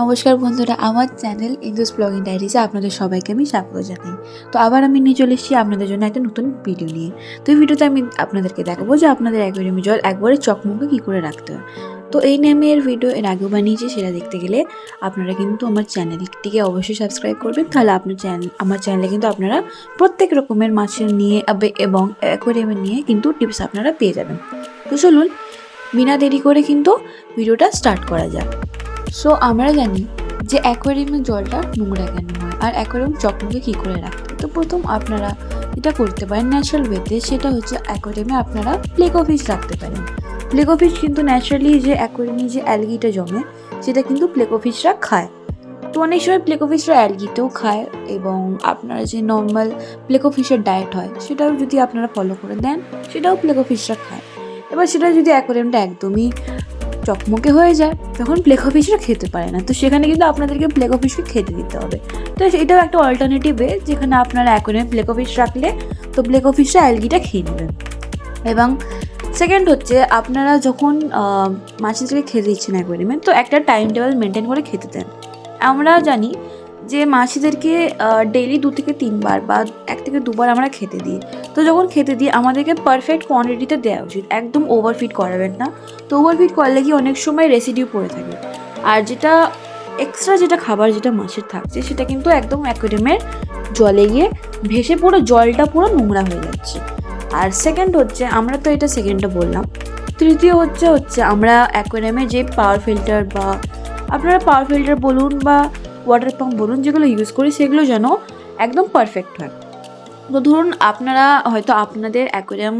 নমস্কার বন্ধুরা, আমার চ্যানেল ইন্দুস ব্লগিং ডায়েরিজে আপনাদের সবাইকে আমি স্বাগত জানাই। তো আবার আমি নিয়ে চলে এসেছি আপনাদের জন্য একটা নতুন ভিডিও নিয়ে। তো এই ভিডিওতে আমি আপনাদেরকে দেখাবো যে আপনাদের অ্যাকোয়ারিয়ামে জল একবারে চকমকে কী করে রাখতে হয়। তো এই নিয়ে আমি এর ভিডিও এর আগেও বানিয়েছি, সেটা দেখতে গেলে আপনারা কিন্তু আমার চ্যানেলটিকে অবশ্যই সাবস্ক্রাইব করবেন। তাহলে আপনার চ্যানেল আমার চ্যানেলে কিন্তু আপনারা প্রত্যেক রকমের মাছের নিয়ে এবং অ্যাকোয়ারিয়ামের নিয়ে কিন্তু টিপস আপনারা পেয়ে যাবেন। তো চলুন, বিনা দেরি করে কিন্তু ভিডিওটা স্টার্ট করা যাক। সো আমরা জানি যে অ্যাকোয়ারিয়ামের জলটা নোংরা কেন হয়, আর অ্যাকোয়ারিয়াম চকমকে কী করে রাখতে তো প্রথম আপনারা যেটা করতে পারেন ন্যাচারাল ওয়েতে সেটা হচ্ছে অ্যাকোয়ারিয়ামে আপনারা প্লেকো অফিস রাখতে পারেন। প্লেকো অফিস কিন্তু ন্যাচারালি যে অ্যাকোয়ারিয়ামে যে অ্যালগিটা জমে, সেটা কিন্তু প্লেকো অফিসরা খায়। তো অনেক সময় প্লেকো ফিশরা অ্যালগিতেও খায় এবং আপনারা যে নর্মাল প্লেকো ফিশের ডায়েট হয়, সেটাও যদি আপনারা ফলো করে দেন, সেটাও প্লেকো ফিশরা খায়। এবার সেটা যদি অ্যাকোয়ারিয়ামটা একদমই চকমকে হয়ে যায়, তখন প্লেকো ফিশরা খেতে পারে না। তো সেখানে কিন্তু আপনাদেরকে প্লেকো ফিশকে খেতে দিতে হবে। তো এটাও একটা অল্টারনেটিভ ওয়ে যেখানে আপনারা অ্যাকোয়ারিয়ামে প্লেকো ফিশ রাখলে, তো প্লেকো ফিশটা অ্যালগিটা খেয়ে নেবেন। এবং সেকেন্ড হচ্ছে, আপনারা যখন মাছদেরকে খেতে দিচ্ছেন অ্যাকোয়ারিয়ামে তো একটা টাইম টেবিল মেনটেন করে খেতে দেন। আমরা জানি যে মাছিদেরকে ডেইলি দু থেকে তিনবার বা এক থেকে দুবার আমরা খেতে দিই। তো যখন খেতে দিই, আমাদেরকে পারফেক্ট কোয়ান্টিটিতে দেওয়া উচিত। একদম ওভারফিট করাবেন না। তো ওভারফিট করলে কি অনেক সময় রেসিডিউ পড়ে থাকে। আর যেটা এক্সট্রা যেটা খাবার যেটা মাছের থাকছে, সেটা কিন্তু একদম অ্যাকোয়ারিয়ামের জলে গিয়ে ভেসে পুরো জলটা পুরো নোংরা হয়ে যাচ্ছে। আর সেকেন্ড হচ্ছে, আমরা তো এটা সেকেন্ডটা বললাম। তৃতীয় হচ্ছে হচ্ছে আমরা অ্যাকোয়ারিয়ামে যে পাওয়ার ফিল্টার বা আপনারা পাওয়ার ফিল্টার বলুন বা ওয়াটার পাম্প বলুন যেগুলো ইউজ করি, সেগুলো যেন একদম পারফেক্ট হয়। তো ধরুন আপনারা হয়তো আপনাদের অ্যাকোয়ারিয়াম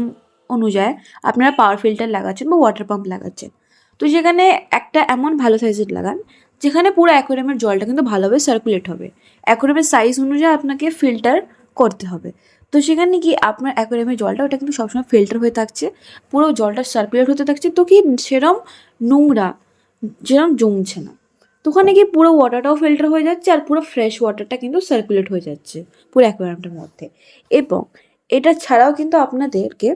অনুযায়ী আপনারা পাওয়ার ফিল্টার লাগাচ্ছেন বা ওয়াটার পাম্প লাগাচ্ছেন। তো সেখানে একটা এমন ভালো সাইজের লাগান, যেখানে পুরো অ্যাকোয়ারিয়ামের জলটা কিন্তু ভালোভাবে সার্কুলেট হবে। অ্যাকোয়ারিয়ামের সাইজ অনুযায়ী আপনাকে ফিল্টার করতে হবে। তো সেখানে কি আপনার অ্যাকোয়ারিয়ামের জলটা, ওটা কিন্তু সবসময় ফিল্টার হয়ে থাকছে, পুরো জলটা সার্কুলেট হতে থাকছে, তো কি সেরম নোংরা, যেরম জমছে না। তো ওখানে গিয়ে পুরো ওয়াটারটাও ফিল্টার হয়ে যাচ্ছে আর পুরো ফ্রেশ ওয়াটারটা কিন্তু সার্কুলেট হয়ে যাচ্ছে পুরো অ্যাকোয়ারিয়ামটার মধ্যে। এবং এটা ছাড়াও কিন্তু আপনাদেরকে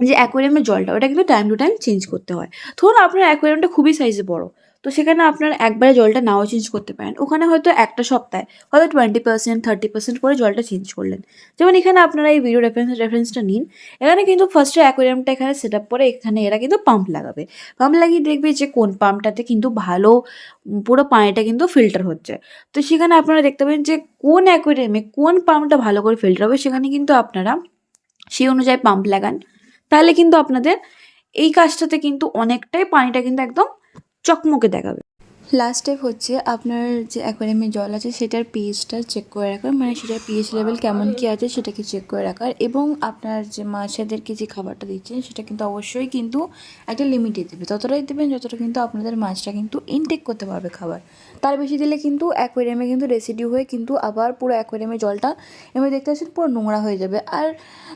যে অ্যাকোয়ারিয়ামের জলটা, ওটা কিন্তু টাইম টু টাইম চেঞ্জ করতে হয়। ধরুন আপনার অ্যাকোয়ারিয়ামটা খুবই সাইজে বড়। তো সেখানে আপনার একবারে জলটা নাও চেঞ্জ করতে পারেন। ওখানে হয়তো একটা সপ্তাহে হয়তো টোয়েন্টি পার্সেন্ট থার্টি পার্সেন্ট করে জলটা চেঞ্জ করলেন। যেমন এখানে আপনারা এই ভিডিও রেফারেন্স রেফারেন্সটা নিন। এখানে কিন্তু ফার্স্টে অ্যাকোয়ারিয়ামটা এখানে সেট আপ করে এখানে এরা কিন্তু পাম্প লাগাবে। পাম্প লাগিয়ে দেখবে যে কোন পাম্পটাতে কিন্তু ভালো পুরো পানিটা কিন্তু ফিল্টার হচ্ছে। তো সেখানে আপনারা দেখতে পাবেন যে কোন অ্যাকোয়ারিয়ামে কোন পাম্পটা ভালো করে ফিল্টার হবে সেখানে কিন্তু আপনারা সেই অনুযায়ী পাম্প লাগান। তাহলে কিন্তু আপনাদের এই কাজটাতে কিন্তু অনেকটাই পানিটা কিন্তু একদম চকমকে দেখাবে। লাস্ট স্টেপ হচ্ছে আপনার যে অ্যাকোয়ারিয়ামে জল আছে, সেটার পিএইচটা চেক করে রাখার মানে সেটার পিএইচ লেভেল কেমন কী আছে, সেটাকে চেক করে রাখার এবং আপনার যে মাছেদেরকে যে খাবারটা দিচ্ছেন, সেটা কিন্তু অবশ্যই কিন্তু একটা লিমিটে দেবে। ততটাই দেবেন, যতটা কিন্তু আপনাদের মাছটা কিন্তু ইনটেক করতে পারবে খাবার। তার বেশি দিলে কিন্তু অ্যাকোয়ারিয়ামে কিন্তু রেসিডিউ হয়ে কিন্তু আবার পুরো অ্যাকোয়ারিয়ামে জলটা এমনি দেখতে পাচ্ছেন পুরো নোংরা হয়ে যাবে। আর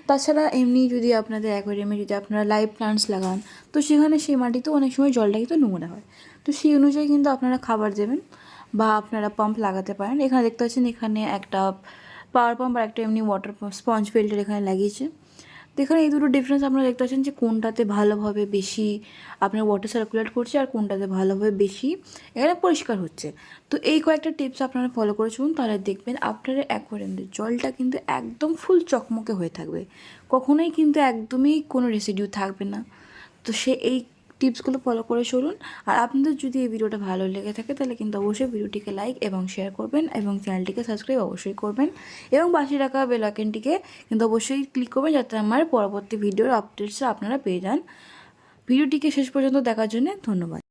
তাছাড়া এমনি যদি আপনাদের অ্যাকোয়ারিয়ামে যদি আপনারা লাইভ প্লান্টস লাগান, তো সেখানে সেই মাটিতেও অনেক সময় জলটা কিন্তু নোংরা হয়। তো সেই অনুযায়ী কিন্তু আপনারা খাবার দেবেন বা আপনারা পাম্প লাগাতে পারেন। এখানে দেখতে পাচ্ছেন এখানে একটা পাওয়ার পাম্প আর একটা এমনি ওয়াটার পাম্প স্পঞ্জ ফিল্টার এখানে লাগিয়েছে। তো এখানে এই দুটো ডিফারেন্স আপনারা দেখতে পাচ্ছেন যে কোনটাতে ভালোভাবে বেশি আপনার ওয়াটার সার্কুলেট করছে আর কোনটাতে ভালোভাবে বেশি এখানে পরিষ্কার হচ্ছে। তো এই কয়েকটা টিপস আপনারা ফলো করে চলুন, তাহলে দেখবেন আপনার অ্যাকোয়ারিয়ামের জলটা কিন্তু একদম ফুল চকমকে হয়ে থাকবে। কখনোই কিন্তু একদমই কোনো রেসিডিউ থাকবে না। তো সে এই টিপসগুলো ফলো করে চলুন। আর আপনাদের যদি এই ভিডিওটা ভালো লেগে থাকে, তাহলে কিন্তু অবশ্যই ভিডিওটিকে লাইক এবং শেয়ার করবেন এবং চ্যানেলটিকে সাবস্ক্রাইব অবশ্যই করবেন। এবং পাশে রাখা বেল আইকনটিকে কিন্তু অবশ্যই ক্লিক করবেন যাতে আমার পরবর্তী ভিডিওর আপডেটস আপনারা পেয়ে যান। ভিডিওটিকে শেষ পর্যন্ত দেখার জন্য ধন্যবাদ।